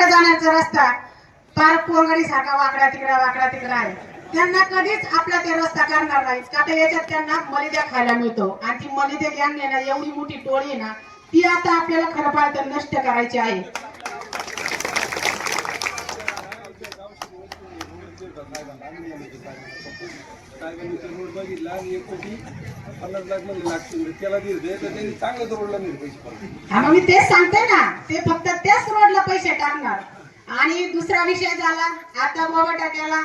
गावाकडे जाण्याचा रस्ता? पार पोरगडी सारखा वाकडा तिकडा वाकडा तिकडा आहे. त्यांना कधीच आपला ते रस्ता करणार नाही. का तर याच्यात त्यांना मलिद्या खायला मिळतो. आणि ती मलिद्या गँग ना एवढी मोठी टोळी ना ती आता आपल्याला खरं तर नष्ट करायची आहे. साहेबांनी रोड बघितला आणि एक कोटी पन्नास लाखमध्ये लागतील त्याला दिले तर त्यांनी चांगल्याच रोडला मिळेल पैसे परत. हा मग मी तेच सांगते ना ते फक्त त्याच रोडला पैसे टाकणार. आणि दुसरा विषय झाला आता बाबा टाक्याला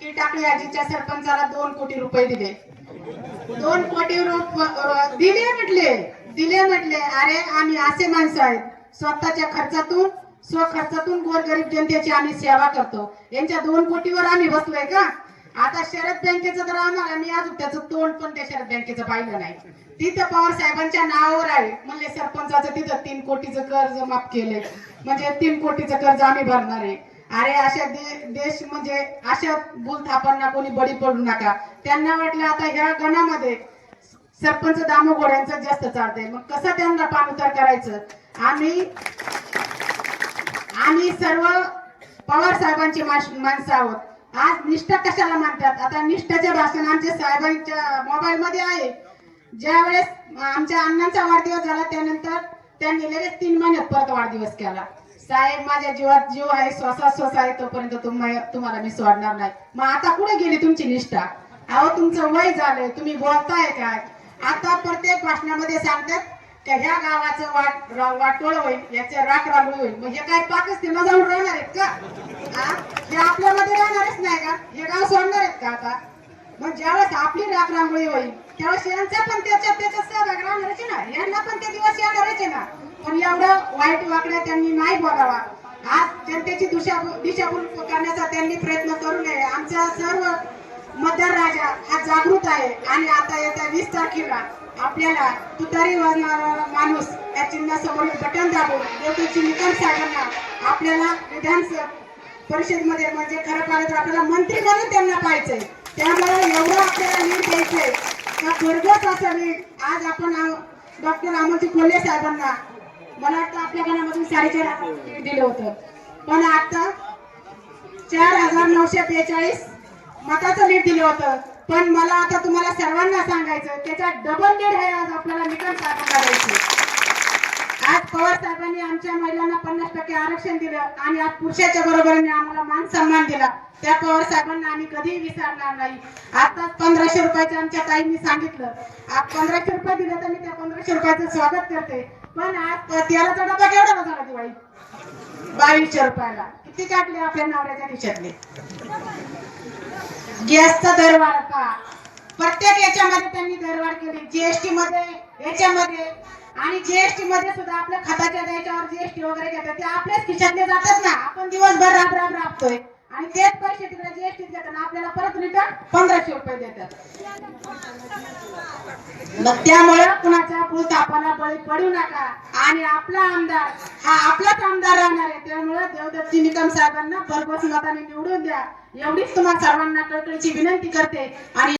की टाकळी आजीच्या सरपंचाला दोन कोटी रुपये दिले. दोन कोटी रुप- दिले म्हटले दिले म्हटले अरे आम्ही असे माणसं आहेत स्वतःच्या खर्चातून स्वखर्चातून गोरगरीब जनतेची आम्ही सेवा करतो. यांच्या दोन कोटीवर आम्ही बसलोय का? आता शरद बँकेचं तर आम्हाला मी अजून त्याचं तोंड पण त्या शरद बँकेचं पाहिलं नाही. तिथं पवार साहेबांच्या नावावर आहे. म्हणले सरपंचाचं तिथं तीन कोटीचं कर्ज माफ केलंय. म्हणजे तीन कोटीचं कर्ज आम्ही भरणार आहे. अरे अशा दे, देश म्हणजे अशा भूलथापांना कोणी बळी पडू नका. त्यांना वाटलं आता ह्या गणामध्ये सरपंच दामो घोड्यांचं जास्त चालतंय. मग कसं त्यांना पाणउतार करायचं? आम्ही आम्ही सर्व पवार साहेबांची माणसं आहोत. आज निष्ठा कशाला मानतात? आता निष्ठाचे भाषण आमच्या साहेबांच्या मोबाईल मध्ये आहे. ज्या वेळेस आमच्या अण्णांचा वाढदिवस झाला त्यानंतर त्यांनी लगेच तीन महिन्यात परत वाढदिवस केला. साहेब माझ्या जीवात जीव आहे श्वासात श्वास आहे तोपर्यंत तुम्हाला मी सोडणार नाही. मग आता कुठे गेली तुमची निष्ठा? अहो तुमचं वय झालंय तुम्ही बोलताय काय? आता प्रत्येक भाषणामध्ये सांगतात का ह्या गावाचं वाट वाटोळ होईल याचे राख रांगोळी होईल. मग हे काय पाकिस्तानला जाऊन राहणार आहेत का? हे आपल्यामध्ये राहणार नाही सोडणार मग ज्यावेळेस आपली राख रांगोळी होईल त्यावेळेस यांचा पण त्याच्यात त्याच्यात सहभाग राहणारच ना. यांना पण ते दिवस येणारच आहे ना. पण एवढं वाईट वाकड्या त्यांनी नाही बोलावा. आज जनतेची दिशा दिशाभूल करण्याचा त्यांनी प्रयत्न करू नये. आमचा सर्व मतदार राजा हा जागृत आहे. आणि आता येत्या वीस तारखेला आपल्याला तुतारी वाजणारा माणूस या चिन्हासमोरील बटन दाबून देवतेची निकाल साहेबांना आपल्याला विधानसभा परिषदमध्ये म्हणजे खरं पाहिलं तर आपल्याला मंत्री म्हणून त्यांना पाहायचंय. त्यामुळे एवढं आपल्याला नीट द्यायचंय का भरघोस असं लीड आज आपण डॉक्टर अमोलजी कोल्हे साहेबांना मला वाटतं आपल्या गणामधून साडेचार हजार दिलं होतं. पण आता चार हजार नऊशे बेचाळीस मताचं लीड दिलं होतं. पण मला आता तुम्हाला सर्वांना सांगायचं त्याच्या डबल लीड हे आज आपल्याला निकाल साधन करायचं आज पवार साहेबांनी आमच्या महिलांना पन्नास टक्के आरक्षण दिलं आणि आज पुरुषाच्या बरोबरीने आम्हाला मान सन्मान दिला. त्या पवार साहेबांना आम्ही कधीही विसरणार नाही. आता पंधराशे रुपयाचे आमच्या ताईंनी सांगितलं. आज पंधराशे रुपये दिले तर मी त्या पंधराशे रुपयाचं स्वागत करते. पण आज तेलाचा डबा केवढा झाला दिवाळी बावीसशे रुपयाला. किती काढले आपल्या नवऱ्याच्या खिशातले? गॅसचा दरवाढ वाढता प्रत्येक याच्यामध्ये त्यांनी दरवाढ केली. जीएसटी मध्ये याच्यामध्ये. आणि जीएसटी मध्ये सुद्धा आपल्या खताच्या द्यायच्यावर जीएसटी वगैरे घेतात. ते आपल्याच खिशातले जातात ना. आपण दिवसभर राब राब राबतोय. आणि तेच पैसे तिकडे जीएसटी देतात आपल्याला परत रिटर्न पंधराशे रुपये देतात. मग त्यामुळे कुणाच्या भूलथापाला बळी पडू नका. आणि आपला आमदार हा आपलाच आमदार राहणार आहे. त्यामुळे देवदत्ती निकम साहेबांना भरघोस मताने निवडून द्या. एवढीच तुम्हाला सर्वांना कळकळीची विनंती करते. आणि